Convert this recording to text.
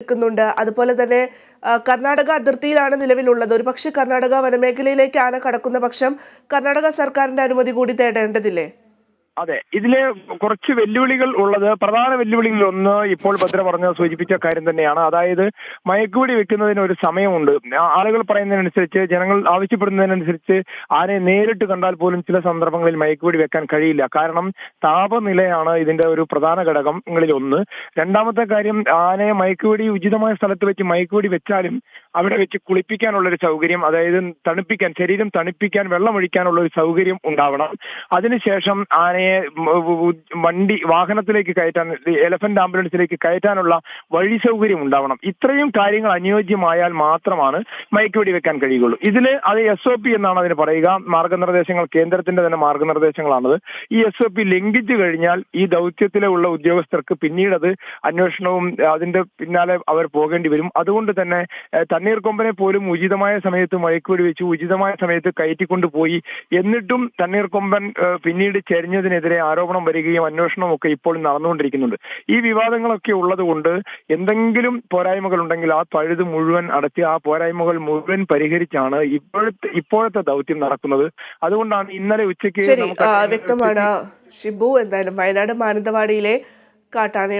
നിൽക്കുന്നുണ്ട്. അതുപോലെ തന്നെ കർണാടക അതിർത്തിയിലാണ് നിലവിലുള്ളത്. ഒരു പക്ഷേ കർണാടക വനമേഖലയിലേക്ക് കടക്കുന്ന പക്ഷം കർണാടക സർക്കാരിന്റെ അനുമതി കൂടി തേടേണ്ടതില്ലേ? അതെ ഇതിൽ കുറച്ച് വെല്ലുവിളികൾ ഉള്ളത് പ്രധാന വെല്ലുവിളികളിൽ ഒന്ന് ഇപ്പോൾ ഭദ്ര പറഞ്ഞ സൂചിപ്പിച്ച കാര്യം തന്നെയാണ്. അതായത് മയക്കുപിടി വെക്കുന്നതിന് ഒരു സമയമുണ്ട്. ആളുകൾ പറയുന്നതിനനുസരിച്ച് ജനങ്ങൾ ആവശ്യപ്പെടുന്നതിനനുസരിച്ച് ആരെ നേരിട്ട് കണ്ടാൽ പോലും ചില സന്ദർഭങ്ങളിൽ മയക്കുപിടി വെക്കാൻ കഴിയില്ല. കാരണം താപനിലയാണ് ഇതിന്റെ ഒരു പ്രധാന ഘടകങ്ങളിൽ ഒന്ന്. രണ്ടാമത്തെ കാര്യം ആനയെ മയക്കുപിടി ഉചിതമായ സ്ഥലത്ത് വെച്ച് മയക്കുപിടി വെച്ചാലും അവിടെ വെച്ച് കുളിപ്പിക്കാനുള്ള ഒരു സൗകര്യം അതായത് തണുപ്പിക്കാൻ ശരീരം തണുപ്പിക്കാൻ വെള്ളം ഒഴിക്കാനുള്ള ഒരു സൗകര്യം ഉണ്ടാവണം. അതിനുശേഷം ആനയെ ഉ- വണ്ടി വാഹനത്തിലേക്ക് കയറ്റാൻ എലഫന്റ് ആംബുലൻസിലേക്ക് കയറ്റാനുള്ള വഴി സൗകര്യം ഉണ്ടാവണം. ഇത്രയും കാര്യങ്ങൾ അനുയോജ്യമായാൽ മാത്രമാണ് മയക്കുവെടി വെക്കാൻ കഴിയുള്ളൂ ഇതിൽ അത് എസ് ഒ പി എന്നാണ് അതിന് പറയുക. മാർഗനിർദ്ദേശങ്ങൾ കേന്ദ്രത്തിന്റെ തന്നെ മാർഗനിർദ്ദേശങ്ങളാണത്. ഈ എസ് ഒ പി ലംഘിച്ചു കഴിഞ്ഞാൽ ഈ ദൗത്യത്തിലെ ഉള്ള ഉദ്യോഗസ്ഥർക്ക് പിന്നീട് അത് അന്വേഷണവും അതിന്റെ പിന്നാലെ അവർ പോകേണ്ടി വരും. അതുകൊണ്ട് തന്നെ തണ്ണീർക്കൊമ്പനെ പോലും ഉചിതമായ സമയത്ത് മയക്കുവെടി വെച്ച് ഉചിതമായ സമയത്ത് കയറ്റിക്കൊണ്ടുപോയി. എന്നിട്ടും തണ്ണീർക്കൊമ്പൻ പിന്നീട് പിന്നീട് ചെരിഞ്ഞതിനെതിരെ ആരോപണം വരികയും അന്വേഷണവും ഒക്കെ ഇപ്പോൾ നടന്നുകൊണ്ടിരിക്കുന്നുണ്ട്. ഈ വിവാദങ്ങളൊക്കെ ഉള്ളത് കൊണ്ട് എന്തെങ്കിലും പോരായ്മകൾ ഉണ്ടെങ്കിൽ ആ പഴുത് മുഴുവൻ അടച്ച് ആ പോരായ്മകൾ മുഴുവൻ പരിഹരിച്ചാണ് ഇപ്പോഴത്തെ ഇപ്പോഴത്തെ ദൗത്യം നടക്കുന്നത്. അതുകൊണ്ടാണ് ഇന്നലെ ഉച്ചയ്ക്ക് വ്യക്തമാണ്. ഷിബു എന്തായാലും വയനാട് മാനന്തവാടിയിലെ കാട്ടാന